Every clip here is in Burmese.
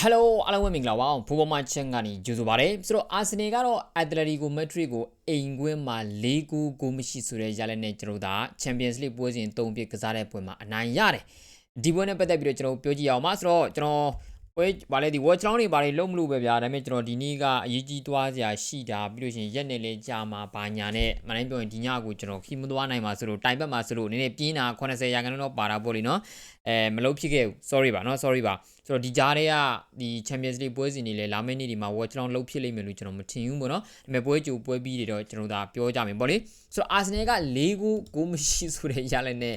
ဟယ်လိုအားလုံးပဲမင်္ဂလာပါဘူဘောမချန်ကနေကြိုဆိုပါရစေဆိုတော့အာဆင်နယ်ကတော့အက်တလက်တီကိုမက်ဒရစ်ကိုအိမ်ကွင်းမှာ၄ဂိုးဂိုးမရှိဆိုတဲ့ရလက်နဲ့ကျွန်တော်တို့ကချန်ပီယံစ်လိပွဲစဉ်၃ပြစ်ကစားတဲ့ပွဲမှာအနိုင်ရတယ်ဒီပွဲနဲ့ပတ်သက်ပြီးတော့ကျွန်တော်ပြောကြည့်အောင်ပါဆိုတော့ကျွန်တော် ပွဲဗာလဲဒီ watch round တွေဗာလေလုံးမလို့ပဲဗျာဒါပေမဲ့ကျွန်တော်ဒီနေ့ကအရေးကြီးသွားစရာရှိတာပြီးလို့ရှိရင်ရက်နဲ့လဲကြာမှာဘာညာနဲ့မနိုင်ပြောရင်ဒီညကိုကျွန်တော်ခီးမသွားနိုင်ပါဆိုလို့တိုင်ပတ်မှာဆိုလို့နည်းနည်းပြင်းတာ80ရာခိုင်နှုန်းတော့ပါတာပေါ့လေနော်အဲမလုပ်ဖြစ်ခဲ့ဘူး sorry ပါနော် sorry ပါဆိုတော့ဒီကြားထဲကဒီ Champions League ပွဲစဉ်တွေလည်းလာမယ့်နေ့ဒီမှာ watch round လုပ်ဖြစ်လိမ့်မယ်လို့ကျွန်တော်မထင်ဘူးပေါ့နော်ဒါပေမဲ့ပွဲကြိုပွဲပြီးတွေတော့ကျွန်တော်ဒါပြောကြမယ်ပေါ့လေဆိုတော့ Arsenal က၄ဂိုးဂိုးမရှိဆိုတဲ့ရလက်နဲ့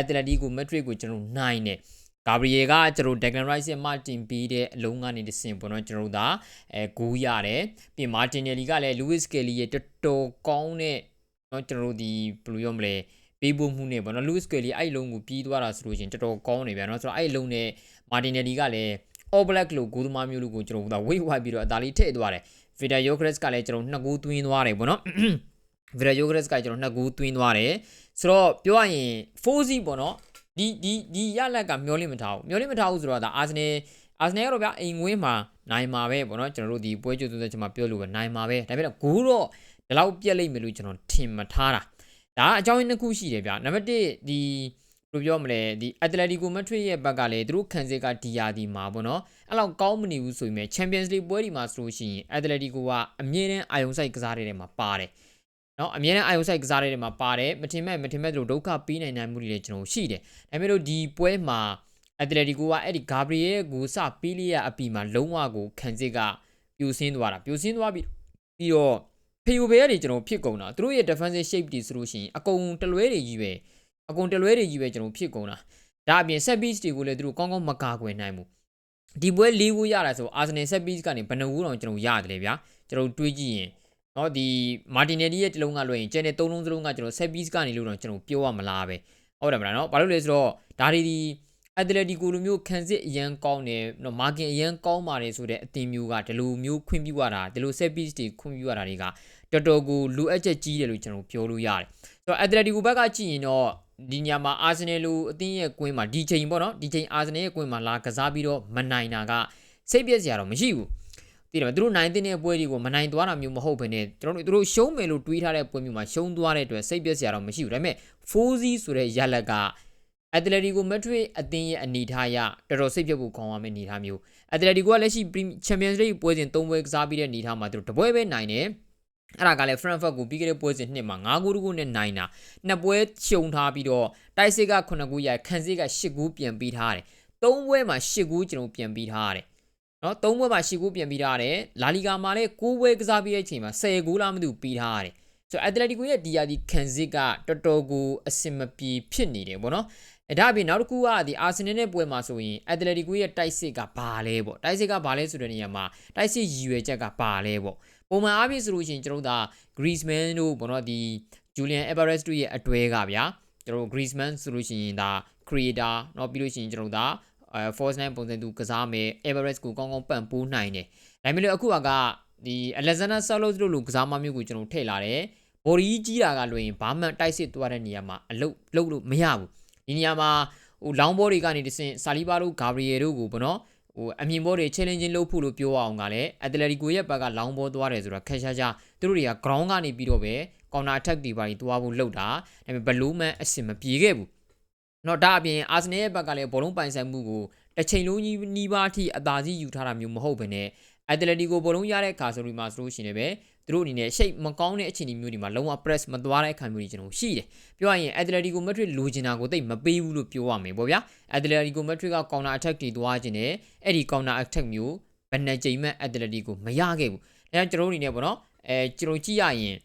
Atletico Madrid ကိုကျွန်တော်နိုင်တယ် ။ Gabriel ကကျွန်တော် Declan Rice ရဲ့ Martin ပြီးတဲ့အလုံးကနေတဆင့်ပေါ့နော်ကျွန်တော်တို့ဒါအဲဂိုးရတယ်။ပြီး Martinelli ကလည်း Lewis Kelly ရဲ့တော်တော်ကောင်းတဲ့နော်ကျွန်တော်တို့ဒီဘယ်လိုပြောမလဲပေးပို့မှုနဲ့ပေါ့နော် Lewis Kelly အဲ့လုံးကိုပြီးသွားတာဆိုလို့ရှင်တော်တော်ကောင်းနေပြန်နော်ဆိုတော့အဲ့လုံးနဲ့ Martinelli ကလည်း All Black လို့ဂိုးသမားမျိုးလို့ကိုကျွန်တော်တို့ဒါ weight ဝိုက်ပြီးတော့အသာလေးထည့်သွားတယ်။ Vida Yokres ကလည်းကျွန်တော်နှစ်ဂိုးသွင်းသွားတယ်ပေါ့နော်။ Vida Yokres ကကျွန်တော်နှစ်ဂိုးသွင်းသွားတယ်။ဆိုတော့ပြောရရင်4-0ပေါ့နော် ဒီဒီဒီရလက်ကမျောလင့်မထားဘူးမျောလင့်မထားဘူးဆိုတော့ဒါအာဆနယ်အာဆနယ်ကတော့ဗျာအိမ်ဝင်းမှာနိုင်မှာပဲပေါ့နော်ကျွန်တော်တို့ဒီပွဲကြိုသွင်းတဲ့ချိန်မှာပြောလို့ပဲနိုင်မှာပဲဒါပေမဲ့ဂိုးတော့ဒီလောက်ပြက်လိမ့်မယ်လို့ကျွန်တော်ထင်မထားတာဒါအကြောင်းရင်းတစ်ခုရှိတယ်ဗျာနံပါတ်1ဒီဘယ်လိုပြောမလဲဒီ Atletico Madrid ရဲ့ဘက်ကလည်းသူတို့ခံစစ်ကဒီယာဒီမှာပေါ့နော်အဲ့လောက်ကောင်းမနေဘူးဆိုရင် Champions League ပွဲဒီမှာဆိုလို့ရှိရင် Atletico ကအမြဲတမ်းအာယုံဆိုင်ကစားတဲ့နေရာမှာပါတယ် နော်အမြဲတမ်းအာယုံဆိုင်ကစားတဲ့နေရာမှာပါတယ်မထင်မဲ့မထင်မဲ့တို့ဒုက္ခပေးနိုင်နိုင်မှုတွေလည်းကျွန်တော်ရှိတယ်ဒါပေမဲ့လို့ဒီပွဲမှာ Atletico ကအဲ့ဒီ Gabriel ကိုစပီးလီယာအပီမှာလုံးဝကိုခံစစ်ကပြိုဆင်းသွားတာပြိုဆင်းသွားပြီးပြီးတော့ဖေယိုဘဲကနေကျွန်တော်ဖြစ်ကုန်တာသူတို့ရဲ့ defensive shape တွေဆိုလို့ရှိရင်အကုန်တလွဲတွေကြီးပဲအကုန်တလွဲတွေကြီးပဲကျွန်တော်ဖြစ်ကုန်တာဒါအပြင် set piece တွေကိုလည်းသူတို့ကောင်းကောင်းမကာကွယ်နိုင်ဘူးဒီပွဲ၄ခုရတာဆို Arsenal set piece ကနေဘယ်နှခုတောင်ကျွန်တော်ရတယ်လေဗျာကျွန်တော်တွေးကြည့်ရင် နော်ဒီမာတင်နယ်ဒီရဲ့တလုံးကလွှဲရင်ကျန်တဲ့သုံးလုံးစလုံးကကျွန်တော်ဆက်ပီးစ်ကနေလို့တော့ကျွန်တော်ပြောရမလားပဲဟုတ်တယ်မလားနော်ဘာလို့လဲဆိုတော့ဒါတွေဒီအက်တလက်တီကိုလိုမျိုးခံစစ်အရန်ကောင်းတယ်နော်မာကင်အရန်ကောင်းပါတယ်ဆိုတဲ့အတင်မျိုးကဒီလိုမျိုးခွင့်ပြုရတာဒီလိုဆက်ပီးစ်တွေခွင့်ပြုရတာတွေကတော်တော်ကိုလိုအပ်ချက်ကြီးတယ်လို့ကျွန်တော်ပြောလို့ရတယ်ဆိုတော့အက်တလက်တီကိုဘက်ကကြည့်ရင်တော့ဒီညမှာအာဆင်နယ်လိုအသင်းရဲ့ကွင်းမှာဒီချိန်ပေါ့နော်ဒီချိန်အာဆင်နယ်ရဲ့ကွင်းမှာလာကစားပြီးတော့မနိုင်တာကစိတ်ပြည့်စရာတော့မရှိဘူး သိတယ်မသူတို့နိုင်တဲ့ပွဲတွေကိုမနိုင်သွားတာမျိုးမဟုတ်ဘဲနဲ့ကျွန်တော်တို့သူတို့ရှုံးမယ်လို့တွေးထားတဲ့ပွဲမျိုးမှာရှုံးသွားတဲ့အတွက်စိတ်ပြည့်စရာတော့မရှိဘူးဒါပေမဲ့ 4C ဆိုတဲ့ရလက်က Atletico Madrid အသင်းရဲ့အနေထားအရတော်တော်စိတ်ပြတ်ဖို့ခေါင်းရမယ့်အနေထားမျိုး Atletico ကလက်ရှိ Champions League ပွဲစဉ်၃ပွဲကစားပြီးတဲ့အနေထားမှာသူတို့တပွဲပဲနိုင်တယ်အဲ့ဒါကလည်း Frankfurt ကိုပြီးခဲ့တဲ့ပွဲစဉ်နှစ်မှာ9ဂိုးတကူနဲ့နိုင်တာနှစ်ပွဲရှုံထားပြီးတော့တိုက်စစ်က9ဂိုးရခန်းစစ်က10ဂိုးပြန်ပြီးထားတယ်၃ပွဲမှာ10ဂိုးကျွန်တော်ပြန်ပြီးထားရတယ် နော်၃ပွဲမှာ10ဂိုးပြန်ပြီးထားတယ်လာလီဂါမှာလည်း9ပွဲကစားပြီးတဲ့အချိန်မှာ10ဂိုးလားမသိဘူးပြီးထားရတယ်ဆိုတော့ Atletico ရဲ့ဒီယာဒီခန်းစစ်ကတော်တော်ကိုအစင်မပြေဖြစ်နေတယ်ပေါ့နော်အဲဒါအပြင်နောက်တစ်ခုကဒီအာဆင်နယ်နဲ့ပွဲမှာဆိုရင်အက်တလက်တီကိုရဲ့တိုက်စစ်ကဘာလဲပေါ့တိုက်စစ်ကဘာလဲဆိုတဲ့နေရာမှာတိုက်စစ်ရည်ရွယ်ချက်ကဘာလဲပေါ့ပုံမှန်အားဖြင့်ဆိုလို့ရှိရင်ကျွန်တော်တို့ဒါ Griezmann တို့ပေါ့နော်ဒီ Julian Alvarez တို့ရဲ့အတွဲကဗျာကျွန်တော်တို့ Griezmann ဆိုလို့ရှိရင်ဒါ creator เนาะပြီးလို့ရှိရင်ကျွန်တော်တို့ဒါအဲ force 9ပုံစံသူကစားမယ် Alvarez ကိုကောင်းကောင်းပံ့ပိုးနိုင်တယ်ဒါပေမဲ့လည်းအခုကဒီ Alexander Salos တို့လိုကစားမမျိုးကိုကျွန်တော်ထည့်လာတယ်ဘော်ဒီကြီးတာကလွင်ဘာမှတိုက်စစ်သွားတဲ့နေရာမှာအလုတ်လုတ်လို့မရဘူးဒီနေရာမှာဟိုလောင်းဘောတွေကနေတဆင့်ဆာလီဘာတို့ဂါဘရီယယ်တို့ကိုပေါ့နော်ဟိုအမြင်ဘောတွေ challenge လုပ်ဖို့လို့ပြောအောင်ကလည်းအက်တလက်တီကိုရဲ့ဘက်ကလောင်းဘောသွားတယ်ဆိုတာခက်ရှားရှားသူတို့တွေက ground ကနေပြီးတော့ပဲ counter attack တွေပါပြီးသွားဖို့လုပ်တာဒါပေမဲ့ဘလူးမန်အဆင်မပြေခဲ့ဘူး တော့ဒါအပြင်အာဆင်နယ်ရဲ့ဘက်ကလည်းဘောလုံးပိုင်ဆိုင်မှုကိုတစ်ချိန်လုံးကြီးနီးပါးအထိအသာစီးယူထားတာမျိုးမဟုတ်ဘဲနဲ့အက်တလက်တီကိုဘောလုံးရတဲ့ခါဆိုဒီမှာဆိုလို့ရှိရင်လည်းသူတို့အနေနဲ့ရှိတ်မကောင်းတဲ့အခြေအနေမျိုးတွေမှာလုံးဝ press မသွားတဲ့အခါမျိုးတွေကျွန်တော်ရှိတယ်ပြောရရင် Atletico Madrid လိုချင်တာကိုတိတ်မပေးဘူးလို့ပြောရမယ်ပေါ့ဗျာ Atletico Madrid က counter attack တွေသွားခြင်းနဲ့အဲ့ဒီ counter attack မျိုးဘယ်နှကြိမ်မှ Atletico မရခဲ့ဘူးဒါကြောင့်ကျွန်တော်တို့အနေနဲ့ပေါ့နော်အဲကျွန်တော်ကြည့်ရရင်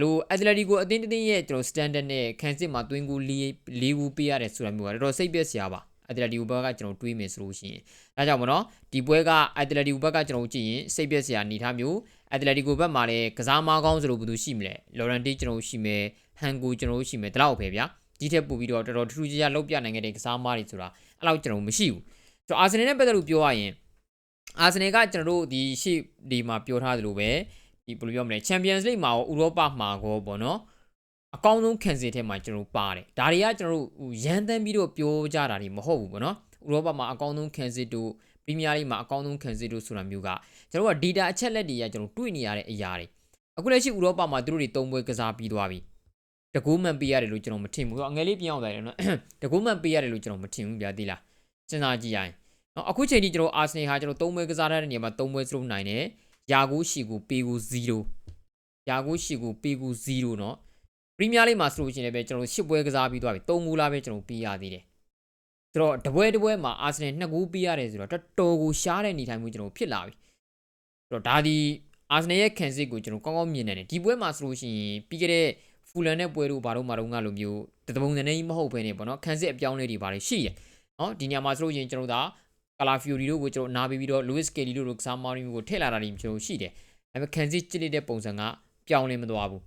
လို Atletico အသင်းတင်းရဲ့ကျွန်တော် standard နဲ့ခံစစ်မှာတွင်းကူလေးလေးကူပေးရတယ်ဆိုတာမျိုးကတော်တော်စိတ်ပြည့်စရာပါအက်တလက်တီကိုဘက်ကကျွန်တော်တွေးမယ်ဆိုလို့ရှိရင်ဒါကြောင့်မနော်ဒီပွဲကအက်တလက်တီကိုဘက်ကကျွန်တော်ကြည့်ရင်စိတ်ပြည့်စရာအနေထားမျိုးအက်တလက်တီကိုဘက်မှာလည်းကစားမကောင်းဆိုလို့ဘယ်သူရှိမလဲလော်ရန်တီကျွန်တော်ရှိမယ်ဟန်ကိုကျွန်တော်ရှိမယ်ဒါတော့ပဲဗျာဒီထက်ပိုပြီးတော့တော်တော်ထူးထူးခြားခြားလောက်ပြနိုင်ခဲ့တဲ့ကစားမတွေဆိုတာအဲ့လောက်ကျွန်တော်မရှိဘူးဆိုတော့အာဆင်နယ်နဲ့ပတ်သက်လို့ပြောရရင်အာဆင်နယ်ကကျွန်တော်တို့ဒီရှေ့ဒီမှာပြောထားသလိုပဲ ဒီဘယ်လိုပြောမလဲချန်ပီယံစ်လိဂ်မှာရောဥရောပမှာကောပေါ့နော်အကောင်းဆုံးခံစစ်ထဲမှာကျွန်တော်ပါတယ်ဒါတွေကကျွန်တော်တို့ရန်တန်းပြီးတော့ပြောကြတာတွေမဟုတ်ဘူးပေါ့နော်ဥရောပမှာအကောင်းဆုံးခံစစ်တို့ပရီးမီးယားလိမှာအကောင်းဆုံးခံစစ်တို့ဆိုတာမျိုးကကျွန်တော်တို့က data အချက်လက်တွေကကျွန်တော်တွေ့နေရတဲ့အရာတွေအခုလက်ရှိဥရောပမှာသူတို့တွေသုံးပွဲကစားပြီးသွားပြီတကူမှန်ပေးရတယ်လို့ကျွန်တော်မထင်ဘူးအငယ်လေးပြောင်းသွားတယ်နော်တကူမှန်ပေးရတယ်လို့ကျွန်တော်မထင်ဘူးဗျာသိလားစဉ်းစားကြည့်ရရင်နော်အခုချိန်ထိကျွန်တော်အာဆင်နယ်ဟာကျွန်တော်သုံးပွဲကစားတဲ့နေရာမှာသုံးပွဲစလုံးနိုင်တယ် ယာကိုရှီကိုပေကို0ယာကိုရှီကိုပေကို0နော်ပရီးမီးယားလိမှာဆိုလို့ရှိရင်လည်းကျွန်တော်ရှစ်ပွဲကစားပြီးသွားပြီ၃ဂိုးလားပဲကျွန်တော်ပေးရသေးတယ်ဆိုတော့တပွဲတပွဲမှာအာဆင်နယ်နှစ်ဂိုးပေးရတယ်ဆိုတော့တော်တော်ကိုရှားတဲ့နေထိုင်မှုကျွန်တော်ဖြစ်လာပြီဆိုတော့ဒါဒီအာဆင်နယ်ရဲ့ခံစစ်ကိုကျွန်တော်ကောင်းကောင်းမြင်နေတယ်ဒီပွဲမှာဆိုလို့ရှိရင်ပြီးခဲ့တဲ့ဖူလန်နဲ့ပွဲတို့ဘာလို့မတော့ငါလိုမျိုးတပုံစံနဲ့ကြီးမဟုတ်ဘဲနေပေါ့နော်ခံစစ်အပြောင်းလဲတွေဘာတွေရှိရနော်ဒီညမှာဆိုလို့ရှိရင်ကျွန်တော်တို့က လာဖီယိုရီတို့ကိုကျွန်တော်နားပြီးပြီးတော့လူးစ်ကယ်လီတို့ကစားမောင်းရီကိုထည့်လာတာတွေကျွန်တော်ရှိတယ်ဒါပေမဲ့ခံစစ်ကြစ်လိုက်တဲ့ပုံစံကပြောင်းလဲမသွားဘူး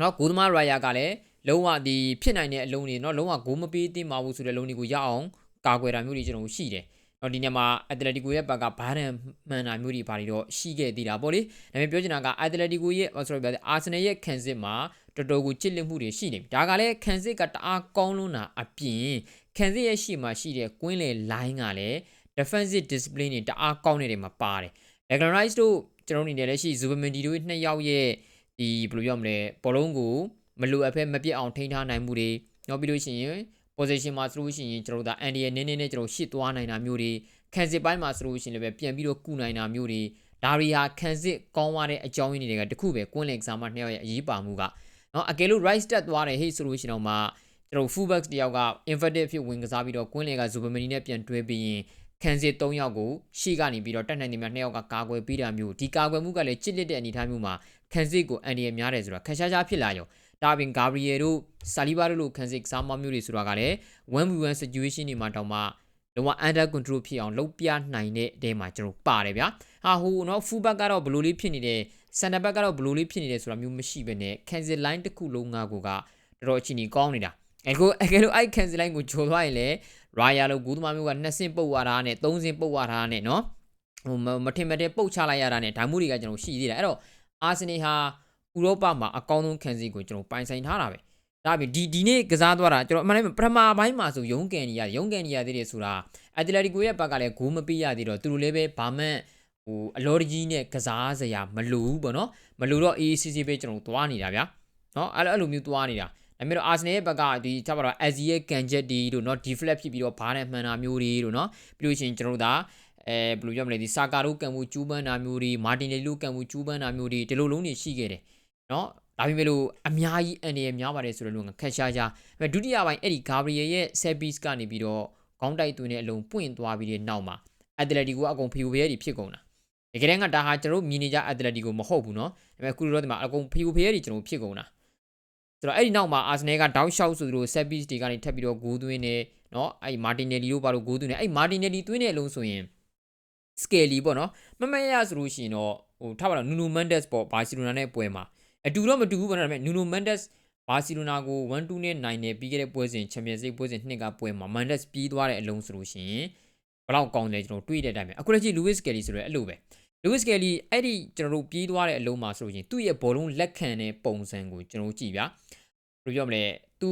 နော်ဂိုးသမားရိုင်ယာကလည်းလုံးဝဒီဖြစ်နိုင်တဲ့အလုံးတွေနော်လုံးဝဂိုးမပေးသင့်ပါဘူးဆိုတဲ့လုံးတွေကိုရအောင်ကာကွယ်တာမျိုးတွေကျွန်တော်ရှိတယ်တော့ဒီညမှာအက်တလက်တီကိုရဲ့ဘက်ကဘားရန်မှန်တာမျိုးတွေဘာတွေတော့ရှိခဲ့သေးတာပေါ့လေဒါပေမဲ့ပြောချင်တာကအက်တလက်တီကိုရဲ့ sorry ဗျာအာဆင်နယ်ရဲ့ခံစစ်မှာတော်တော်ကိုချစ်လက်မှုတွေရှိနေပြီဒါကလည်းခံစစ်ကတအားကောင်းလွန်းတာအပြင်ခံစစ်ရဲ့ရှိမှာရှိတဲ့ကွင်းလေ line ကလည်း defensive discipline တွေတအားကောင်းနေတယ်မှာပါတယ် Declan Rice တို့ကျွန်တော်အနေနဲ့လည်းရှိ Zubimendi တို့နှစ်ယောက်ရဲ့ဒီဘယ်လိုပြောမလဲဘောလုံးကိုမလိုအပ်ဖဲမပြစ်အောင်ထိန်းထားနိုင်မှုတွေနောက်ပြီးလို့ရှိရင် position မှာဆိုလို့ရှိရင်ကျွန်တော်တို့အန်ဒီရဲ့နင်းနင်းနဲ့ကျွန်တော်ရှစ်သွားနိုင်တာမျိုးတွေခံစစ်ပိုင်းမှာဆိုလို့ရှိရင်လည်းပြန်ပြီးတော့ကုနိုင်တာမျိုးတွေဒါတွေဟာခံစစ်ကောင်းသွားတဲ့အကြောင်းရင်းတွေကတခုပဲကွင်းလင်ကစားမနှစ်ယောက်ရဲ့အရေးပါမှုကနော်အကယ်လို့ right step သွားတယ်ဟေ့ဆိုလို့ရှိရင်တော့မှကျွန်တော် full back တယောက်က inverted ဖြစ်ဝင်ကစားပြီးတော့ကွင်းလင်က Zubamani နဲ့ပြန်တွဲပြီးရင် ခံစစ်၃ယောက်ကိုရှေ့ကနေပြီးတော့တက်နိုင်နေမှာ၂ယောက်ကကာကွယ်ပေးတာမျိုးဒီကာကွယ်မှုကလည်းချစ်လက်တဲ့အနေအထားမျိုးမှာခံစစ်ကိုအန်ဒီရများတယ်ဆိုတာခက်ရှားရှားဖြစ်လာရောဒါပြင်ဂါဘရီယယ်တို့ဆာလီဘာတို့လိုခံစစ်စားမမျိုးတွေဆိုတာကလည်း 1v1 situation တွေမှာတောင်မှလုံးဝ under control ဖြစ်အောင်လုပ်ပြနိုင်တဲ့အထဲမှာကျွန်တော်ပါတယ်ဗျာဟာဟိုနော် full back ကတော့ဘယ်လိုလေးဖြစ်နေတယ် center back ကတော့ဘယ်လိုလေးဖြစ်နေတယ်ဆိုတာမျိုးမရှိဘဲနဲ့ cancel line တစ်ခုလုံးငါကိုကတော်တော်အချင်းကြီးကောင်းနေတာအဲကိုအဲကဲလို့အဲ့ cancel line ကိုဂျိုသွားရင်လည်း Raya လို့ဂူးသမားမျိုးကနှစ်ဆင့်ပုတ်ရတာနဲ့သုံးဆင့်ပုတ်ရတာနဲ့နော်ဟိုမထင်မတဲ့ပုတ်ချလိုက်ရတာနဲ့ဒါမှုတွေကကျွန်တော်ရှိသေးတယ်အဲ့တော့အာဆင်နယ်ဟာဥရောပမှာအကောင်းဆုံးခံစစ်ကိုကျွန်တော်ပိုင်ဆိုင်ထားတာပဲဒါပြီဒီဒီနေ့ကစားသွားတာကျွန်တော်အမှန်တည်းပထမပိုင်းမှာဆိုရုံးကန်နေရရုံးကန်နေရသေးတယ်ဆိုတာအက်တလက်တီကိုရဲ့ဘက်ကလည်းဂိုးမပေးရသေးတော့သူတို့လည်းပဲဘာမှဟိုအလော်ကြီးနဲ့ကစားစရာမလိုဘူးပေါ့နော်မလိုတော့ AACC ပဲကျွန်တော်သွားနေတာဗျာနော်အဲ့လိုအဲ့လိုမျိုးသွားနေတာ ဒါပေမဲ့တော့အာဆင်နယ်ရဲ့ဘက်ကဒီချက်ပါတော့ Azzi ရဲ့ကန်ချက်ဒီတို့เนาะ deflect ဖြစ်ပြီးတော့ဘားနဲ့မှန်တာမျိုးတွေတို့เนาะပြီးလို့ရှိရင်ကျွန်တော်တို့ဒါအဲဘယ်လိုပြောမလဲဒီစာကာတို့ကံမှုကျူးပန်းတာမျိုးတွေမာတင်နယ်လူကံမှုကျူးပန်းတာမျိုးတွေဒီလိုလုံးတွေရှိခဲ့တယ်เนาะဒါပေမဲ့လို့အများကြီးအန်ရယ်များပါတယ်ဆိုတော့လူကခက်ရှားရှားအဲဒုတိယပိုင်းအဲ့ဒီဂါဘရီယယ်ရဲ့ set piece ကနေပြီးတော့ခေါင်းတိုက်သွင်းတဲ့အလုံးပွင့်သွားပြီးတဲ့နောက်မှာအက်တလက်တီကိုအကုန်ဖီယိုဖရဲတွေဖြစ်ကုန်တာတကယ်တမ်းကဒါဟာကျွန်တော်မြင်နေကြအက်တလက်တီကိုမဟုတ်ဘူးเนาะဒါပေမဲ့ခုလိုတော့ဒီမှာအကုန်ဖီယိုဖရဲတွေကျွန်တော်ဖြစ်ကုန်တာ ဆိုတော့အဲ့ဒီနောက်မှာအာဆင်နယ်ကဒေါင်းရှောက်ဆိုသူတို့ဆက်ပစ်တွေကနေထပ်ပြီးတော့ဂိုးသွင်းတယ်နော်အဲ့မာတင်နယ်လီတို့ဘာလို့ဂိုးသွင်းလဲအဲ့မာတင်နယ်လီသွင်းတဲ့အလုံးဆိုရင်စကယ်လီပေါ့နော်မမရဆိုလို့ရှိရင်တော့ဟိုထားပါတော့နူနိုမန်ဒက်စ်ပေါ့ဘာစီလိုနာနဲ့ပွဲမှာအတူတော့မတူဘူးပေါ့နော်ဒါပေမဲ့နူနိုမန်ဒက်စ်ဘာစီလိုနာကို1-2နဲ့နိုင်တယ်ပြီးခဲ့တဲ့ပွဲစဉ်ချန်ပီယံစ်ပွဲစဉ်နှစ်ကပွဲမှာမန်ဒက်စ်ပြီးသွားတဲ့အလုံးဆိုလို့ရှိရင်ဘလောက်ကောင်းလဲကျွန်တော်တွေးတဲ့အတိုင်းပဲအခုလက်ရှိလူးဝစ်စကယ်လီဆိုရဲအဲ့လိုပဲ လူးဝစ်ကယ်လီအဲ့ဒီကျွန်တော်တို့ပြီးသွားတဲ့အလုံးမှာဆိုလို့ရှိရင်သူ့ရဲ့ဘောလုံးလက်ခံတဲ့ပုံစံကိုကျွန်တော်ကြည့်ဗျာဘယ်လိုပြောမလဲသူ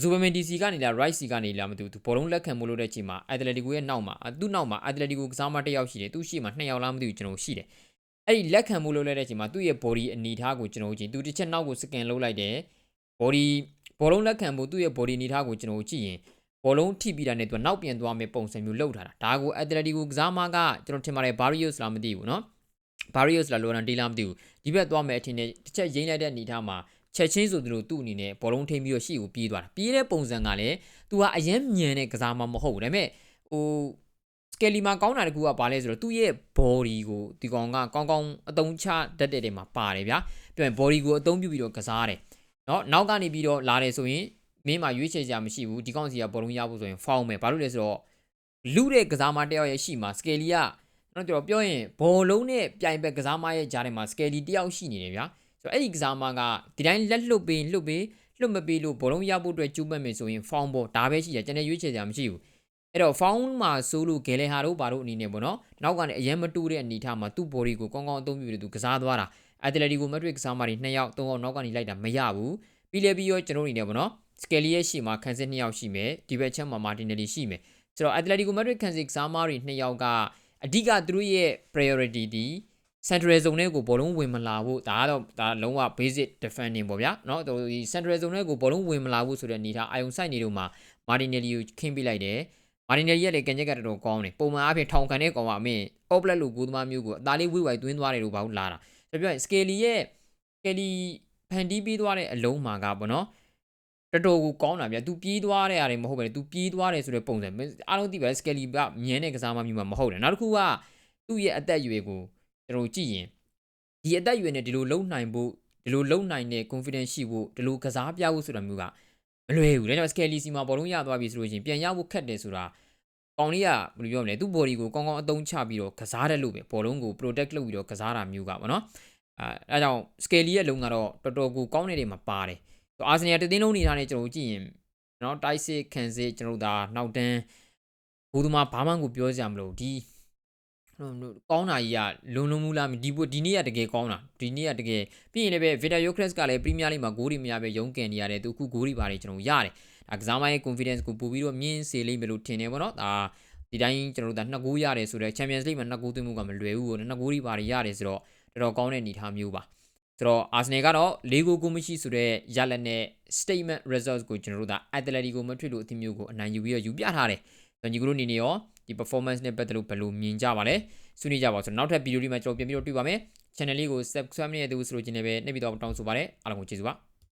ဇူဘမန်ဒီစီကနေလာ right စီကနေလာမသိဘူးသူဘောလုံးလက်ခံမလို့တဲ့အချိန်မှာအက်တလက်တီကိုရဲ့နောက်မှာသူ့နောက်မှာအက်တလက်တီကိုကစားမတစ်ယောက်ရှိတယ်သူ့ရှိမှာနှစ်ယောက်လားမသိဘူးကျွန်တော်ရှိတယ်အဲ့ဒီလက်ခံမှုလုပ်လိုက်တဲ့အချိန်မှာသူ့ရဲ့ body အနေထားကိုကျွန်တော်ကြည့်သူတစ်ချက်နောက်ကို scan လုပ်လိုက်တယ် body ဘောလုံးလက်ခံမှုသူ့ရဲ့ body အနေထားကိုကျွန်တော်ကြည့်ရင် ဘောလုံးထိပြီးတာနဲ့သူကနောက်ပြန်သွားမယ်ပုံစံမျိုးလုပ်ထားတာဒါကို Atletico ကစားမကကျွန်တော်ထင်ပါတယ် Barrios လားမသိဘူးเนาะ Barrios လား Lorente လားမသိဘူးဒီဘက်သွားမယ်အထင်နဲ့တစ်ချက်ရင်းလိုက်တဲ့အနေထားမှာချက်ချင်းဆိုသူတို့သူ့အနေနဲ့ဘောလုံးထိမ်းပြီးတော့ရှေ့ကိုပြေးသွားတာပြေးတဲ့ပုံစံကလည်းသူကအရင်မြန်တဲ့ကစားမမဟုတ်ဘူးဒါပေမဲ့ဟိုကယ်လီမှာကောင်းတာတကူကဘာလဲဆိုတော့သူ့ရဲ့ body ကိုဒီကောင်ကကောင်းကောင်းအသုံးချတတ်တဲ့တွေမှာပါတယ်ဗျာပြန် body ကိုအသုံးပြုပြီးတော့ကစားတယ်เนาะနောက်ကနေပြီးတော့လာတယ်ဆိုရင် မင်းမှာရွေးချယ်စရာမရှိဘူးဒီကောင်စီကဘောလုံးရဖို့ဆိုရင်ဖောင်းမယ်ဘာလို့လဲဆိုတော့လူတဲ့ကစားမတယောက်ရဲ့ရှိမှာ scale ကကျွန်တော်ပြောရင်ဘောလုံးနဲ့ပြိုင်ဘက်ကစားမရဲ့ကြားထဲမှာ scale တယောက်ရှိနေတယ်ဗျာဆိုတော့အဲ့ဒီကစားမကဒီတိုင်းလက်လွတ်ပေးလွတ်ပေးလွတ်မပေးလို့ဘောလုံးရဖို့အတွက်ကျူးပတ်မယ်ဆိုရင်ဖောင်းပေါ်ဒါပဲရှိတယ်ကျွန်တော်ရွေးချယ်စရာမရှိဘူးအဲ့တော့ found မှာဆိုလို့ဂယ်လေဟာတို့ဘာတို့အနေနဲ့ပေါ့နော်နောက်ကနေအရင်မတူတဲ့အနေထားမှာသူ့ body ကိုကောင်းကောင်းအသုံးပြုပြီးသူကစားသွားတာအက်တလက်တီကိုမက်ဒရစ်ကစားမတွေ2ယောက်3ယောက်နောက်ကနေလိုက်တာမရဘူးပြီးလေပြီးရောကျွန်တော်အနေနဲ့ပေါ့နော် စကယ်လီရဲ့ရှိမှာခန်းစစ်2ယောက်ရှိမယ်ဒီဘက်ချက်မှာမာတင်နယ်လီရှိမယ် ဆိုတော့ Atletico Madrid ခံစစ်စားမားတွေနှစ်ယောက်ကအဓိကသူတို့ရဲ့ priority ဒီ central zone နဲ့ကိုဘောလုံးဝင်မလာဘူးဒါကတော့ဒါလုံးဝ basic defending ပေါ့ဗျာเนาะဒီ central zone နဲ့ကိုဘောလုံးဝင်မလာဘူးဆိုတဲ့အနေထားအာယုံဆိုင်နေတော့မှာ Martinelli ကိုခင်းပြလိုက်တယ် Martinelli ရဲ့လေကန်ချက်ကတော်တော်ကောင်းတယ်ပုံမှန်အားဖြင့်ထောင်ခံတဲ့ကောင်ကအမင်း Oblak လို့ကိုသမားမျိုးကိုအသားလေးဝိဝိုင်သွင်းသွားတယ်လို့ဘာလို့လာတာဆိုတော့ပြောရင် Skelly ရဲ့ Skelly ဖန်တီးပေးသွားတဲ့အလုံးမှာကပေါ့နော် တော်တော်ကိုကောင်းတာဗျာ तू ပြေးသွားတဲ့အားတွေမဟုတ်ပဲ तू ပြေးသွားတယ်ဆိုတဲ့ပုံစံအားလုံးသိပါ Skelly ကမြင်းတဲ့ကစားမမျိုးမှမဟုတ်တယ်နောက်တစ်ခုကသူ့ရဲ့အသက်အရွယ်ကိုကျွန်တော်ကြည့်ရင်ဒီအသက်အရွယ်နဲ့ဒီလိုလုံနိုင်ဖို့ဒီလိုလုံနိုင်တဲ့ confidence ရှိဖို့ဒီလိုကစားပြဖို့ဆိုတာမျိုးကမလွယ်ဘူးဒါကြောင့် Skelly စီမှာဘောလုံးရသွားပြီဆိုလို့ရှိရင်ပြန်ရဖို့ခက်တယ်ဆိုတာကောင်လေးကဘယ်လိုပြောမလဲသူ့ body ကိုကောင်းကောင်းအသုံးချပြီးတော့ကစားတဲ့လို့ပဲဘောလုံးကို protect လုပ်ပြီးတော့ကစားတာမျိုးကပေါ့နော်အဲအဲကြောင့် Skelly ရဲ့လုံကတော့တော်တော်ကိုကောင်းတဲ့နေမှာပါတယ် ဆိုအာဆင်နယ်တသင်းလုံးနေထားနေကျွန်တော်ကြည့်ရင်နော်တိုက်စစ်ခံစစ်ကျွန်တော်ဒါနောက်တန်းဘူးသူမဘာမှကိုပြောစရာမလိုဒီကောင်းတာကြီးကလုံလုံမူလားဒီဒီနေ့ကတကယ်ကောင်းတာဒီနေ့ကတကယ်ပြီးရင်လည်းပဲ Vita Yokres ကလည်း Premier League မှာဂိုးတွေမရပဲရုန်းကန်နေရတယ်သူအခုဂိုးတွေပါတယ်ကျွန်တော်ရတယ်ဒါကစားမရဲ့ confidence ကိုပို့ပြီးတော့မြင့်စေလိမ့်မယ်လို့ထင်တယ်ပေါ့နော်ဒါဒီတိုင်းကျွန်တော်တို့ဒါနှစ်ဂိုးရတယ်ဆိုတော့ Champions League မှာနှစ်ဂိုးသွင်းမှုကမလွယ်ဘူးနှစ်ဂိုးတွေပါတယ်ရတယ်ဆိုတော့တော်တော်ကောင်းတဲ့အနေအထားမျိုးပါ ဆိုတော့ Arsenal ကတော့၄ဂိုးကိုမရှိဆိုတဲ့ရလက်နဲ့ statement results ကိုကျွန်တော်တို့ဒါ Atletico Madrid လို့အသင်းမျိုးကိုအနိုင်ယူပြီးတော့ယူပြထားတယ်။ညီကတို့အနေနဲ့ရောဒီ performance နဲ့ပတ်သက်လို့ဘယ်လိုမြင်ကြပါလဲ။ဆွေးနွေးကြပါဆိုတော့နောက်ထပ်ဗီဒီယိုလေးမှာကျွန်တော်ပြန်ပြီးတော့တွေ့ပါမယ်။ channel လေးကို subscribe လုပ်နေတဲ့သူဆိုလို့ချင်းလည်းပဲနှိပ်ပြီးတော့တောင်းဆိုပါရစေ။အားလုံးကိုကျေးဇူးပါ။